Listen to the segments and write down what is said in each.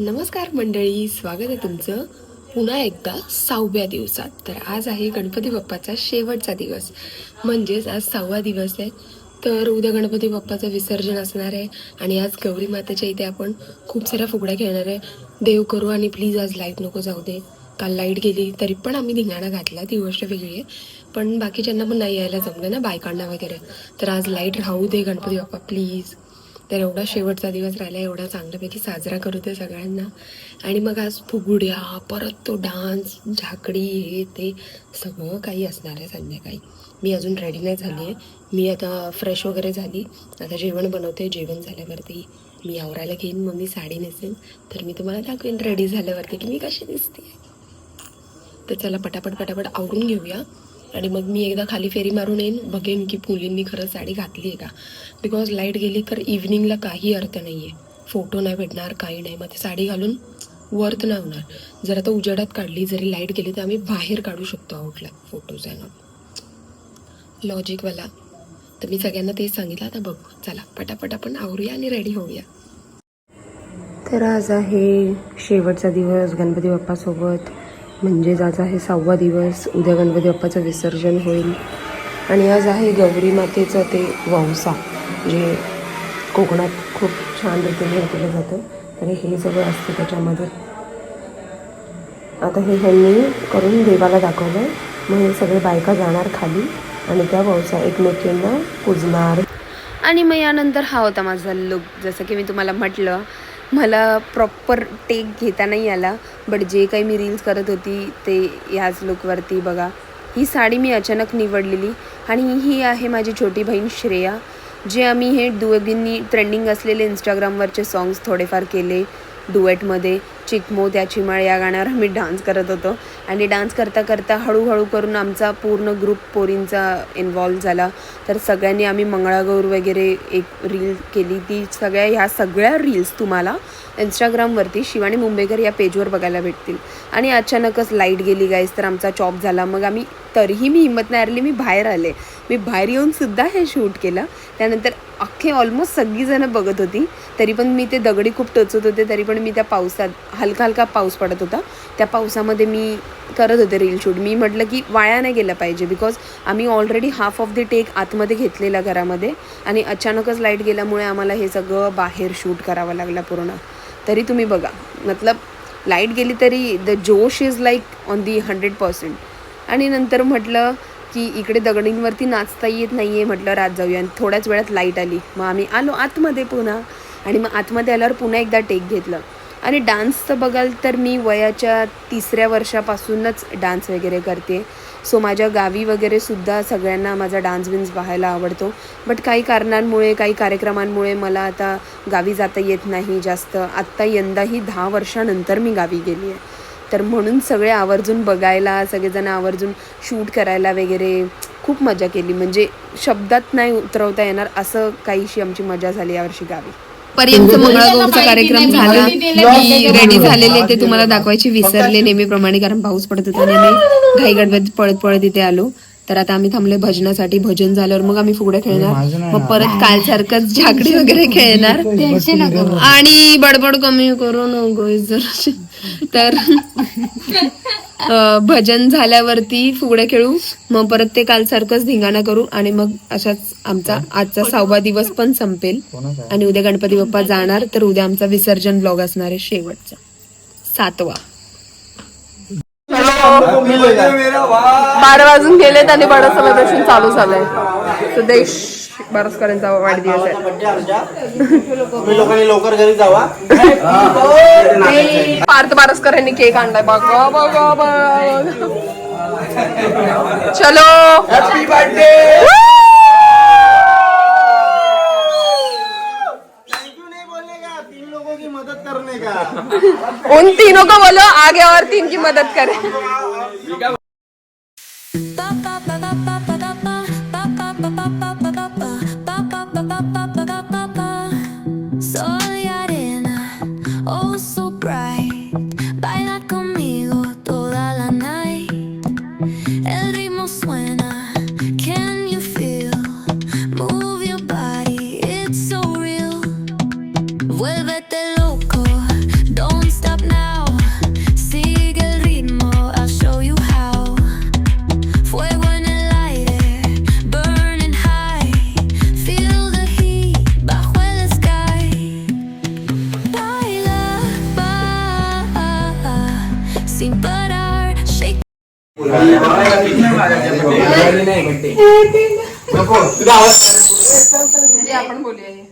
नमस्कार मंडळी स्वागत आहे तुमचं पुन्हा एकदा सहाव्या दिवसात. तर आज आहे गणपती बाप्पाचा शेवटचा दिवस. म्हणजेच आज सहावा दिवस आहे. तर उद्या गणपती बाप्पाचं विसर्जन असणार आहे आणि आज गौरी मातेच्या इथे आपण खूप साऱ्या फुगड्या खेळणार आहे. देव करू आणि प्लीज आज लाइट नको जाऊ दे. काल लाइट गेली तरी पण आम्ही धिंगाणा घातला ती गोष्ट वेगळी आहे. पण बाकीच्यांना पण नाही यायला जमलं ना बायकांना वगैरे. तर आज लाइट राहू दे गणपती बाप्पा प्लीज तर एवढा शेवटचा दिवस राहिला एवढा चांगल्यापैकी साजरा करू दे सगळ्यांना. आणि मग आज फुगड्या परत तो डान्स झाकडी हे ते सगळं काही असणार आहे संध्याकाळी. मी अजून रेडी नाही झाली आहे. मी आता फ्रेश वगैरे झाली. आता जेवण बनवते जेवण झाल्यावरती मी आवरायला घेईन. मग मी साडी नेसेन. तर मी तुम्हाला दाखवेन रेडी झाल्यावरती की मी कशी दिसते तर चला पटापट पटापट आवरून घेऊया. आणि मग मी एकदा खाली फेरी मारून येईन बघेन की मुलींनी खरंच साडी घातली आहे का. बिकॉज लाइट गेली तर इव्हनिंगला काही अर्थ नाही आहे फोटो नाही भेटणार काही नाही. मग ते साडी घालून वर्थ नाही होणार. जर आता उजेडात काढली जरी लाइट गेली तर आम्ही बाहेर काढू शकतो आउटला फोटोज आहे ना. लॉजिकवाला तर मी सगळ्यांना तेच सांगितलं आता बघू. चला पटापट आपण आवरूया आणि रेडी होऊया. तर आज आहे शेवटचा दिवस गणपती बाप्पासोबत म्हणजेच आज आहे सहावा दिवस उद्या गणपती बाप्पाचं विसर्जन होईल. आणि आज आहे गौरी मातेचं ते वंसा जे कोकणात खूप छान रीतीने केलं जातं. तर हे सगळं असतं त्याच्यामध्ये. आता हे ह्यांनी करून देवाला दाखवलं मग हे सगळे बायका जाणार खाली आणि त्या वंसा एकमेकींना पुजणार. आणि मग यानंतर हा होता माझा लुक जसं की मी तुम्हाला म्हटलं मला प्रॉपर टेक घेता नाही आला. बट जे काही मी रील्स करत होती ते ह्याच लुकवरती बघा. ही साडी मी अचानक निवडलेली. आणि ही आहे माझी छोटी बहीण श्रेया जे आम्ही हे दुएगिंनी ट्रेंडिंग असलेले इंस्टाग्रामवरचे सॉंग्स थोडेफार केले डुएटमध्ये चिकमो त्या चिमळ या गाण्यावर आम्ही डान्स करत होतो. आणि डान्स करता करता हळूहळू करून आमचा पूर्ण ग्रुप पोरींचा इन्व्हॉल्व झाला. तर सगळ्यांनी आम्ही मंगळागौर वगैरे एक रील केली. ती सगळ्या ह्या सगळ्या रील्स तुम्हाला इंस्टाग्रामवरती शिवानी मुंबईकर या पेजवर बघायला भेटतील. आणि अचानकच लाइट गेली गाईस तर आमचा चॉप झाला. मग आम्ही तरीही मी हिंमत नाही आली मी बाहेर आले. मी बाहेर येऊनसुद्धा हे शूट केलं. त्यानंतर अख्खे ऑलमोस्ट सगळीजणं बघत होती. तरी पण मी ते दगडी खूप टोचत होते. तरी पण मी त्या पावसात हलका हलका पाऊस पडत होता. त्या पावसामध्ये मी करत होते रील शूट मी म्हटलं की वाया नाही गेलं पाहिजे बिकॉज आम्ही already half of the take आतमध्ये घेतलेला घरामध्ये आणि अचानकच लाइट गेल्यामुळे आम्हाला हे सगळं बाहेर शूट करावं लागलं पूर्ण. तरी तुम्ही बघा. मतलब लाइट गेली तरी द जोश is like on the hundred percent आणि नंतर म्हटलं की इकडे दगडींवरती नाचता येत नाही आहे म्हटलं रात जाऊया. आणि थोड्याच वेळात लाइट आली. मग आम्ही आलो आतमध्ये पुन्हा. आणि मग आतमध्ये आल्यावर पुन्हा एकदा टेक घेतलं. आणि डान्सचं बघाल तर मी वयाच्या तिसऱ्या वर्षापासूनच डान्स वगैरे करते. सो माझ्या गावी वगैरे सुद्धा सगळ्यांना माझा डान्स बिन्स पाहायला आवडतो. बट काही कारणांमुळे काही कार्यक्रमांमुळे मला आता गावी जाता येत नाही जास्त. आत्ता यंदाही दहा वर्षानंतर मी गावी गेली आहे तर म्हणून सगळे आवर्जून बघायला सगळेजण आवर्जून शूट करायला वगैरे खूप मजा केली. म्हणजे शब्दात नाही उतरवता येणार असं काहीशी आमची मजा झाली यावर्षी गावी. पर्यंत मंगळागौरचा कार्यक्रम झाला. मी रेडी झालेले ते तुम्हाला दाखवायची विसरले नेहमीप्रमाणे कारण पाऊस पडत होता आणि आम्ही घाई गडबड पळत पळत इथे आलो. तर आता आम्ही थांबले भजनासाठी. भजन झाल्यावर मग आम्ही फुगड्या खेळणार. मग परत काल सारखंच झाकडी वगैरे खेळणार. आणि बडबड कमी करू नको जर तर भजन झाल्यावरती फुगड्या खेळू मग परत ते काल सारखंच धिंगाणा करू आणि मग अशाच आमचा आजचा सहावा दिवस पण संपेल. आणि उद्या गणपती बाप्पा जाणार तर उद्या आमचा विसर्जन ब्लॉग असणार आहे शेवटचा. सातवा. बारा वाजून गेलेत आणि बडा सेलिब्रेशन चालू झालंय. सुदेश बारसकरांचा वाढदिवस आहे. तुम्ही लोकांनी लवकर घरी जावा. पार्थ बारसकर यांनी केक आणलाय. बघा बघा बघा. चलो. हॅपी बर्थडे थैंक यू नहीं बोलने का? तीन लोगों की मदद करने का? उन तीनों को बोलो आगे और तीन की मदद करें। Baila conmigo toda la night. El ritmo suena,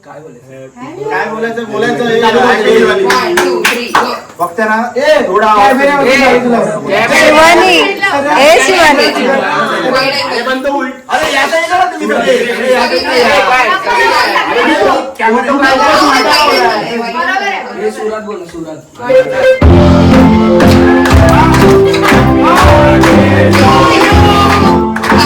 काय बोलायचं? बोलायचं हे आईवडील. फक्त ना थोडा आवाज शिवानी ए शिवानी अरे बंद होईल. अरे याचा हे करा तुम्ही सगळे. अरे याचा हे करा. अरे कॅमेरा हे.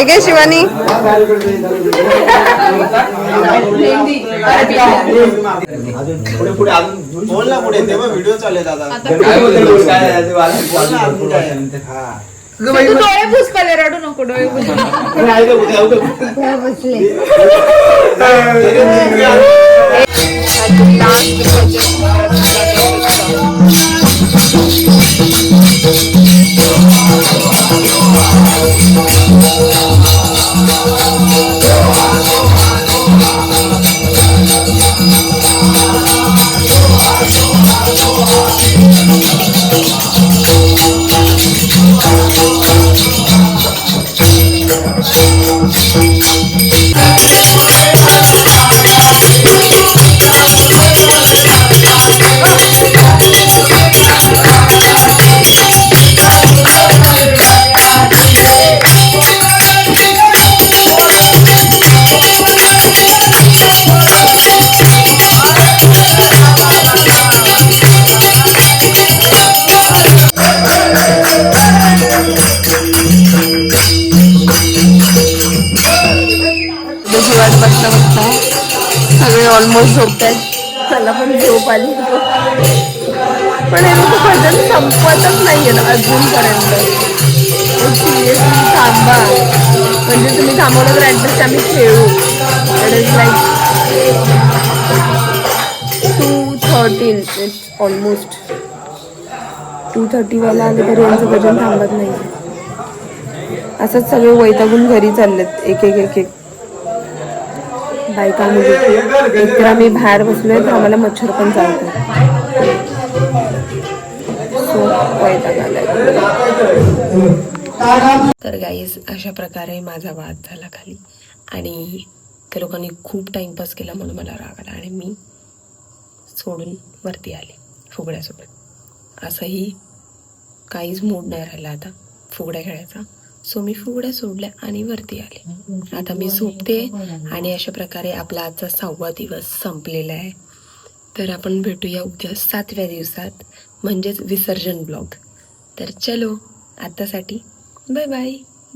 काय शिवानी पुढे पुढे अजून बोल ना पुढे तेव्हा व्हिडिओ चालले दादा डोळे पुसपाले रडू नको डोळे पुस. झोपतात. मला पण झोप आली. पण हे लोक भजन संपतच नाहीये ना अजूनपर्यंत सिरियसली थांबा. म्हणजे तुम्ही थांबवलं तर ॲटलिस्ट आम्ही खेळू. It is like two thirteen it's almost two थर्टीवाला आले तरी यांचं भजन थांबत नाही. असंच सगळे वैतागून घरी चाललेत. एक एक एक एक. बायका मुली. तर आम्ही बाहेर बसलोय तर आम्हाला मच्छर पण चालतो तर गाईज अशा प्रकारे माझा वाद झाला खाली. आणि त्या लोकांनी खूप टाइमपास केला म्हणून मला राग आला आणि मी सोडून वरती आले फुगड्यासोबत. असंही काहीच मूड नाही राहिला आता फुगड्या खेळायचा. सो मी फुगड्या सोडल्या आणि वरती आले. आता मी झोपते आणि अशा प्रकारे आपला आजचा सहावा दिवस संपलेला आहे. तर आपण भेटूया उद्या सातव्या दिवसात म्हणजेच विसर्जन ब्लॉग. तर चलो आत्तासाठी बाय बाय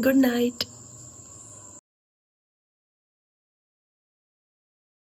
गुड नाईट